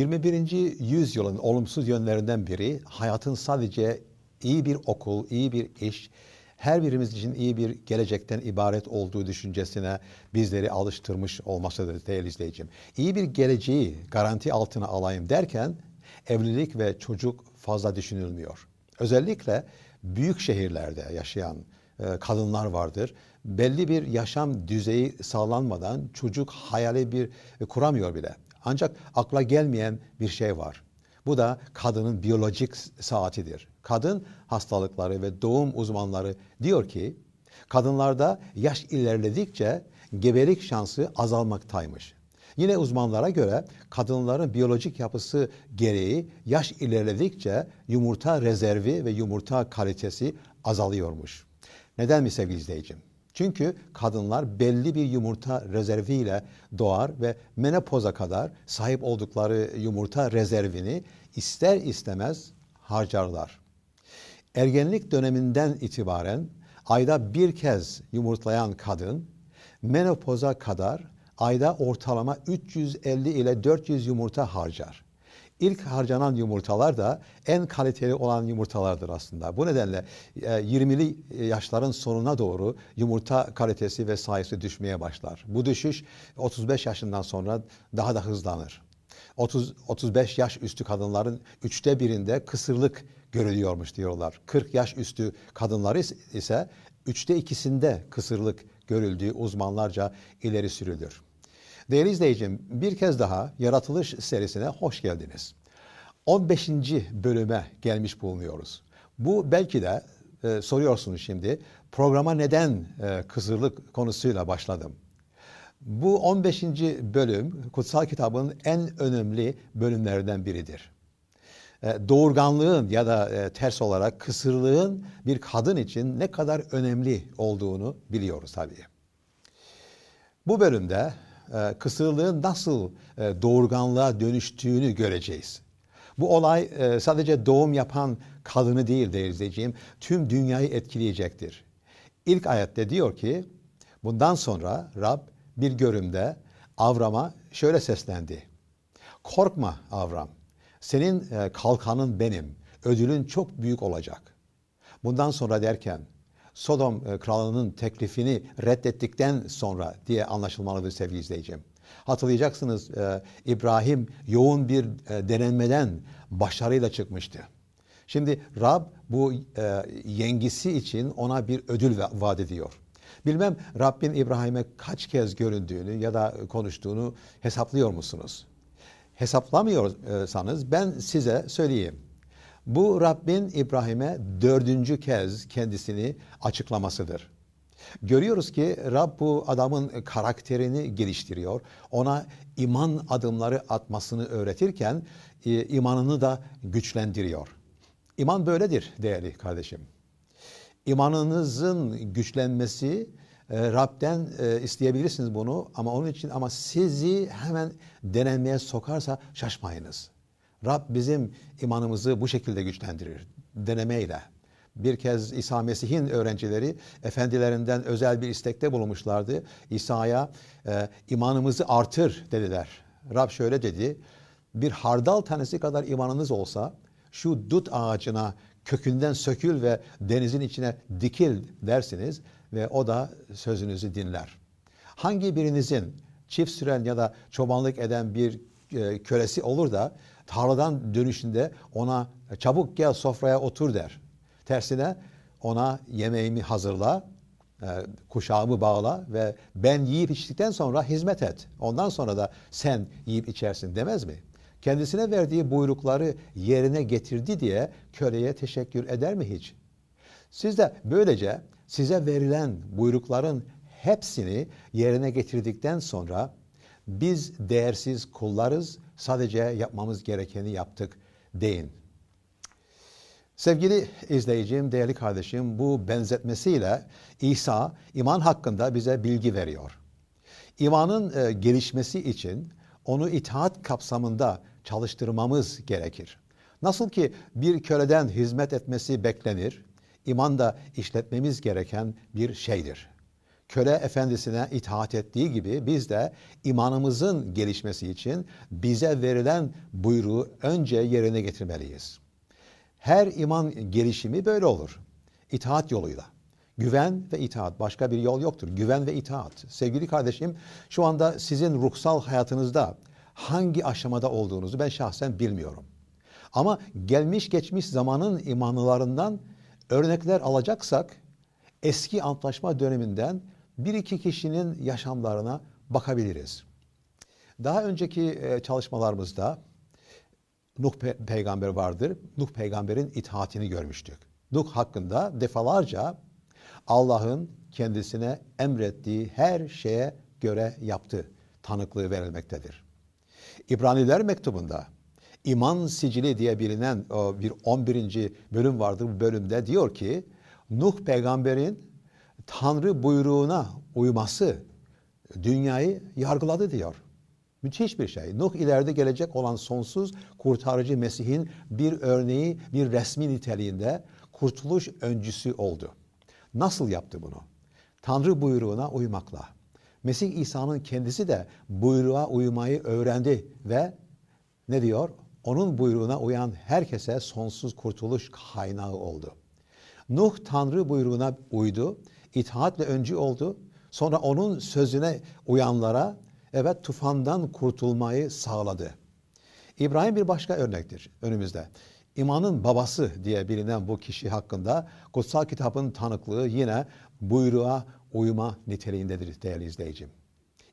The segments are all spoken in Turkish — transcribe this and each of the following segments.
21. yüzyılın olumsuz yönlerinden biri hayatın sadece iyi bir okul, iyi bir iş, her birimiz için iyi bir gelecekten ibaret olduğu düşüncesine bizleri alıştırmış olmasıdır değerli izleyicim. İyi bir geleceği garanti altına alayım derken evlilik ve çocuk fazla düşünülmüyor. Özellikle büyük şehirlerde yaşayan e, kadınlar vardır. Belli bir yaşam düzeyi sağlanmadan çocuk hayali bir e, kuramıyor bile. Ancak akla gelmeyen bir şey var. Bu da kadının biyolojik saatidir. Kadın hastalıkları ve doğum uzmanları diyor ki kadınlarda yaş ilerledikçe gebelik şansı azalmaktaymış. Yine uzmanlara göre kadınların biyolojik yapısı gereği yaş ilerledikçe yumurta rezervi ve yumurta kalitesi azalıyormuş. Neden mi sevgili izleyicim? Çünkü kadınlar belli bir yumurta rezerviyle doğar ve menopoza kadar sahip oldukları yumurta rezervini ister istemez harcarlar. Ergenlik döneminden itibaren ayda bir kez yumurtlayan kadın menopoza kadar ayda ortalama 350 ile 400 yumurta harcar. İlk harcanan yumurtalar da en kaliteli olan yumurtalardır aslında. Bu nedenle 20'li e, yaşların sonuna doğru yumurta kalitesi ve sayısı düşmeye başlar. Bu düşüş 35 yaşından sonra daha da hızlanır. 30 35 yaş üstü kadınların üçte birinde kısırlık görülüyormuş diyorlar. 40 yaş üstü kadınları ise üçte ikisinde kısırlık görüldüğü uzmanlarca ileri sürülür. Değerli izleyicim bir kez daha Yaratılış serisine hoş geldiniz. 15. bölüme gelmiş bulunuyoruz. Bu belki de e, soruyorsunuz şimdi programa neden e, kısırlık konusuyla başladım. Bu 15. bölüm kutsal kitabın en önemli bölümlerinden biridir. E, doğurganlığın ya da e, ters olarak kısırlığın bir kadın için ne kadar önemli olduğunu biliyoruz tabii. Bu bölümde e, kısırlığın nasıl e, doğurganlığa dönüştüğünü göreceğiz. Bu olay e, sadece doğum yapan kadını değil değerli izleyeceğim, tüm dünyayı etkileyecektir. İlk ayette diyor ki, bundan sonra Rab bir görümde Avram'a şöyle seslendi. Korkma Avram, senin e, kalkanın benim, ödülün çok büyük olacak. Bundan sonra derken Sodom e, kralının teklifini reddettikten sonra diye anlaşılmalıdır sevgili izleyicim. Hatırlayacaksınız e, İbrahim yoğun bir e, denenmeden başarıyla çıkmıştı. Şimdi Rab bu yengisi için ona bir ödül vaat ediyor. Bilmem Rabbin İbrahim'e kaç kez göründüğünü ya da konuştuğunu hesaplıyor musunuz? Hesaplamıyorsanız ben size söyleyeyim. Bu Rabbin İbrahim'e dördüncü kez kendisini açıklamasıdır. Görüyoruz ki Rab bu adamın karakterini geliştiriyor. Ona iman adımları atmasını öğretirken e, imanını da güçlendiriyor. İman böyledir değerli kardeşim. İmanınızın güçlenmesi e, Rab'den e, isteyebilirsiniz bunu ama onun için ama sizi hemen denenmeye sokarsa şaşmayınız. Rab bizim imanımızı bu şekilde güçlendirir. Denemeyle. Bir kez İsa Mesih'in öğrencileri efendilerinden özel bir istekte bulunmuşlardı. İsa'ya e, imanımızı artır dediler. Rab şöyle dedi. Bir hardal tanesi kadar imanınız olsa şu dut ağacına kökünden sökül ve denizin içine dikil dersiniz ve o da sözünüzü dinler. Hangi birinizin çift süren ya da çobanlık eden bir kölesi olur da tarladan dönüşünde ona çabuk gel sofraya otur der. Tersine ona yemeğimi hazırla, e, kuşağımı bağla ve ben yiyip içtikten sonra hizmet et. Ondan sonra da sen yiyip içersin demez mi? Kendisine verdiği buyrukları yerine getirdi diye köleye teşekkür eder mi hiç? Siz de böylece size verilen buyrukların hepsini yerine getirdikten sonra biz değersiz kullarız, sadece yapmamız gerekeni yaptık deyin. Sevgili izleyicim, değerli kardeşim, bu benzetmesiyle İsa iman hakkında bize bilgi veriyor. İmanın e, gelişmesi için onu itaat kapsamında çalıştırmamız gerekir. Nasıl ki bir köleden hizmet etmesi beklenir, iman da işletmemiz gereken bir şeydir. Köle efendisine itaat ettiği gibi biz de imanımızın gelişmesi için bize verilen buyruğu önce yerine getirmeliyiz. Her iman gelişimi böyle olur. İtaat yoluyla. Güven ve itaat. Başka bir yol yoktur. Güven ve itaat. Sevgili kardeşim, şu anda sizin ruhsal hayatınızda hangi aşamada olduğunuzu ben şahsen bilmiyorum. Ama gelmiş geçmiş zamanın imanlılarından örnekler alacaksak eski antlaşma döneminden bir iki kişinin yaşamlarına bakabiliriz. Daha önceki e, çalışmalarımızda Nuh pe- peygamber vardır. Nuh peygamberin itaatini görmüştük. Nuh hakkında defalarca Allah'ın kendisine emrettiği her şeye göre yaptı tanıklığı verilmektedir. İbraniler mektubunda iman sicili diye bilinen bir 11. bölüm vardır. Bu bölümde diyor ki Nuh peygamberin Tanrı buyruğuna uyması dünyayı yargıladı diyor. Müthiş bir şey. Nuh ileride gelecek olan sonsuz kurtarıcı Mesih'in bir örneği, bir resmi niteliğinde kurtuluş öncüsü oldu. Nasıl yaptı bunu? Tanrı buyruğuna uymakla. Mesih İsa'nın kendisi de buyruğa uymayı öğrendi ve ne diyor? Onun buyruğuna uyan herkese sonsuz kurtuluş kaynağı oldu. Nuh Tanrı buyruğuna uydu, itaatle öncü oldu. Sonra onun sözüne uyanlara evet tufandan kurtulmayı sağladı. İbrahim bir başka örnektir önümüzde. İmanın babası diye bilinen bu kişi hakkında kutsal kitabın tanıklığı yine buyruğa uyma niteliğindedir değerli izleyicim.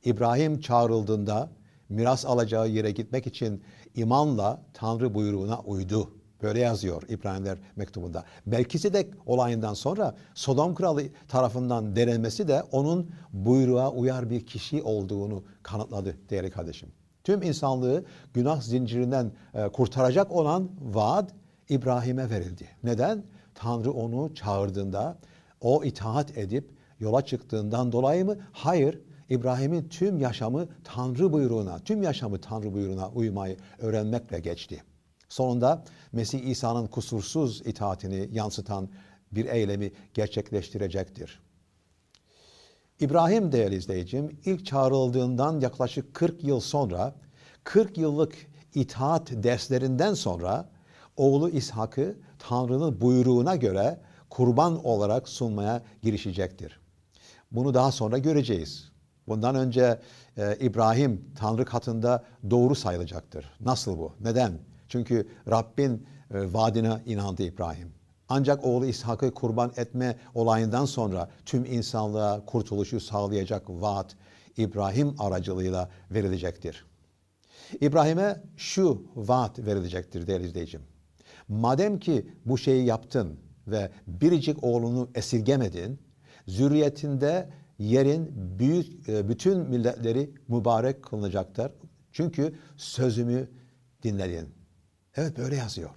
İbrahim çağrıldığında miras alacağı yere gitmek için imanla Tanrı buyruğuna uydu. Böyle yazıyor İbrahimler mektubunda. Melkisedek olayından sonra Sodom kralı tarafından denilmesi de onun buyruğa uyar bir kişi olduğunu kanıtladı değerli kardeşim. Tüm insanlığı günah zincirinden e, kurtaracak olan vaat İbrahim'e verildi. Neden? Tanrı onu çağırdığında o itaat edip yola çıktığından dolayı mı? Hayır. İbrahim'in tüm yaşamı Tanrı buyruğuna, tüm yaşamı Tanrı buyruğuna uymayı öğrenmekle geçti. Sonunda Mesih İsa'nın kusursuz itaatini yansıtan bir eylemi gerçekleştirecektir. İbrahim değerli izleyicim ilk çağrıldığından yaklaşık 40 yıl sonra 40 yıllık itaat derslerinden sonra oğlu İshak'ı Tanrı'nın buyruğuna göre kurban olarak sunmaya girişecektir. Bunu daha sonra göreceğiz. Bundan önce e, İbrahim Tanrı katında doğru sayılacaktır. Nasıl bu? Neden? Çünkü Rabbin e, vaadine inandı İbrahim. Ancak oğlu İshak'ı kurban etme olayından sonra tüm insanlığa kurtuluşu sağlayacak vaat İbrahim aracılığıyla verilecektir. İbrahim'e şu vaat verilecektir değerli izleyicim. Madem ki bu şeyi yaptın ve biricik oğlunu esirgemedin, zürriyetinde yerin büyük e, bütün milletleri mübarek kılınacaktır. Çünkü sözümü dinledin. Evet böyle yazıyor.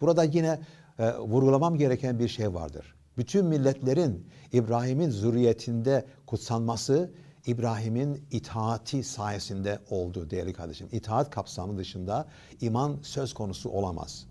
Burada yine e, vurgulamam gereken bir şey vardır. Bütün milletlerin İbrahim'in zürriyetinde kutsanması İbrahim'in itaati sayesinde oldu değerli kardeşim. İtaat kapsamı dışında iman söz konusu olamaz.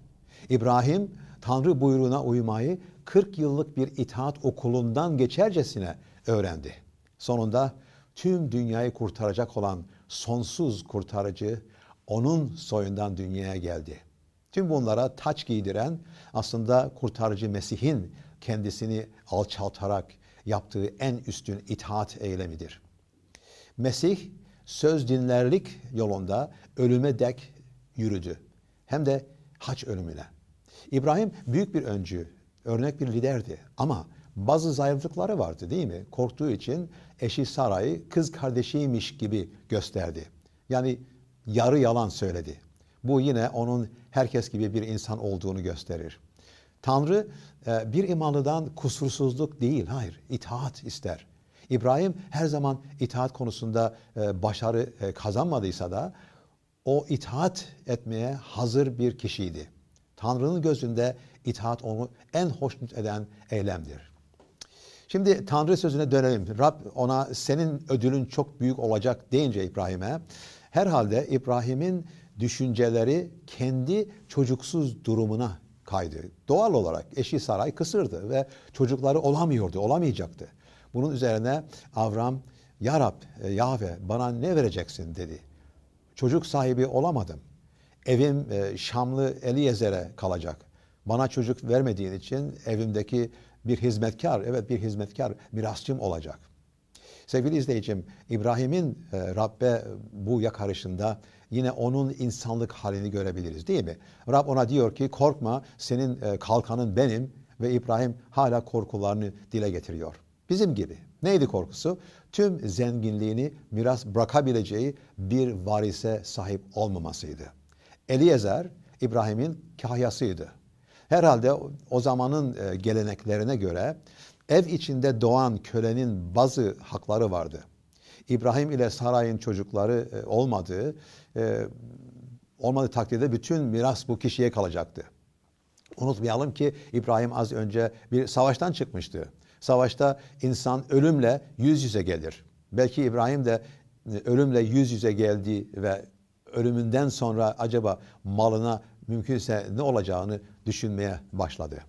İbrahim Tanrı buyruğuna uymayı 40 yıllık bir itaat okulundan geçercesine öğrendi. Sonunda tüm dünyayı kurtaracak olan sonsuz kurtarıcı onun soyundan dünyaya geldi. Tüm bunlara taç giydiren aslında kurtarıcı Mesih'in kendisini alçaltarak yaptığı en üstün itaat eylemidir. Mesih söz dinlerlik yolunda ölüme dek yürüdü. Hem de haç ölümüne. İbrahim büyük bir öncü, örnek bir liderdi ama bazı zayıflıkları vardı değil mi? Korktuğu için eşi Saray'ı kız kardeşiymiş gibi gösterdi. Yani yarı yalan söyledi. Bu yine onun herkes gibi bir insan olduğunu gösterir. Tanrı e, bir imanlıdan kusursuzluk değil, hayır, itaat ister. İbrahim her zaman itaat konusunda e, başarı e, kazanmadıysa da o itaat etmeye hazır bir kişiydi. Tanrı'nın gözünde itaat onu en hoşnut eden eylemdir. Şimdi Tanrı sözüne dönelim. Rab ona senin ödülün çok büyük olacak deyince İbrahim'e herhalde İbrahim'in düşünceleri kendi çocuksuz durumuna kaydı. Doğal olarak eşi Saray kısırdı ve çocukları olamıyordu, olamayacaktı. Bunun üzerine Avram, Ya Rab, e, Yahve bana ne vereceksin dedi. Çocuk sahibi olamadım. Evim e, Şamlı Eliyezer'e kalacak. Bana çocuk vermediğin için evimdeki bir hizmetkar, evet bir hizmetkar mirasçım olacak. Sevgili izleyicim, İbrahim'in e, Rabbe bu yakarışında yine onun insanlık halini görebiliriz değil mi? Rab ona diyor ki korkma senin e, kalkanın benim ve İbrahim hala korkularını dile getiriyor. Bizim gibi. Neydi korkusu? Tüm zenginliğini miras bırakabileceği bir varise sahip olmamasıydı. Eliezer İbrahim'in kahyasıydı. Herhalde o zamanın e, geleneklerine göre ev içinde doğan kölenin bazı hakları vardı. İbrahim ile Saray'ın çocukları e, olmadığı e, olmadığı takdirde bütün miras bu kişiye kalacaktı. Unutmayalım ki İbrahim az önce bir savaştan çıkmıştı. Savaşta insan ölümle yüz yüze gelir. Belki İbrahim de ölümle yüz yüze geldi ve ölümünden sonra acaba malına mümkünse ne olacağını düşünmeye başladı.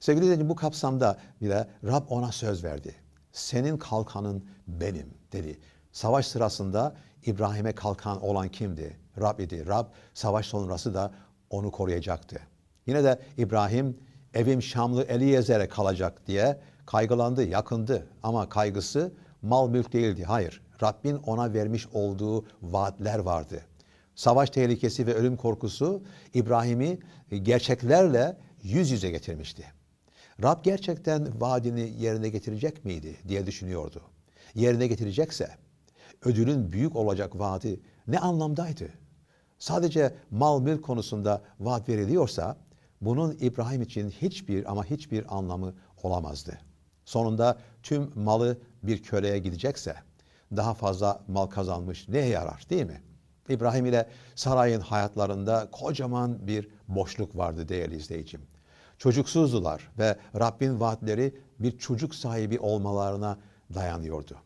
Sevgili dinleyiciler bu kapsamda bile Rab ona söz verdi. Senin kalkanın benim dedi. Savaş sırasında İbrahim'e kalkan olan kimdi? Rab idi. Rab savaş sonrası da onu koruyacaktı. Yine de İbrahim evim Şamlı Eliyezer'e kalacak diye kaygılandı, yakındı. Ama kaygısı mal mülk değildi. Hayır. Rabbin ona vermiş olduğu vaatler vardı. Savaş tehlikesi ve ölüm korkusu İbrahim'i gerçeklerle yüz yüze getirmişti. Rab gerçekten vaadini yerine getirecek miydi diye düşünüyordu. Yerine getirecekse ödülün büyük olacak vaadi ne anlamdaydı? Sadece mal mülk konusunda vaat veriliyorsa bunun İbrahim için hiçbir ama hiçbir anlamı olamazdı. Sonunda tüm malı bir köleye gidecekse daha fazla mal kazanmış neye yarar değil mi? İbrahim ile Saray'ın hayatlarında kocaman bir boşluk vardı değerli izleyicim. Çocuksuzdular ve Rabbin vaatleri bir çocuk sahibi olmalarına dayanıyordu.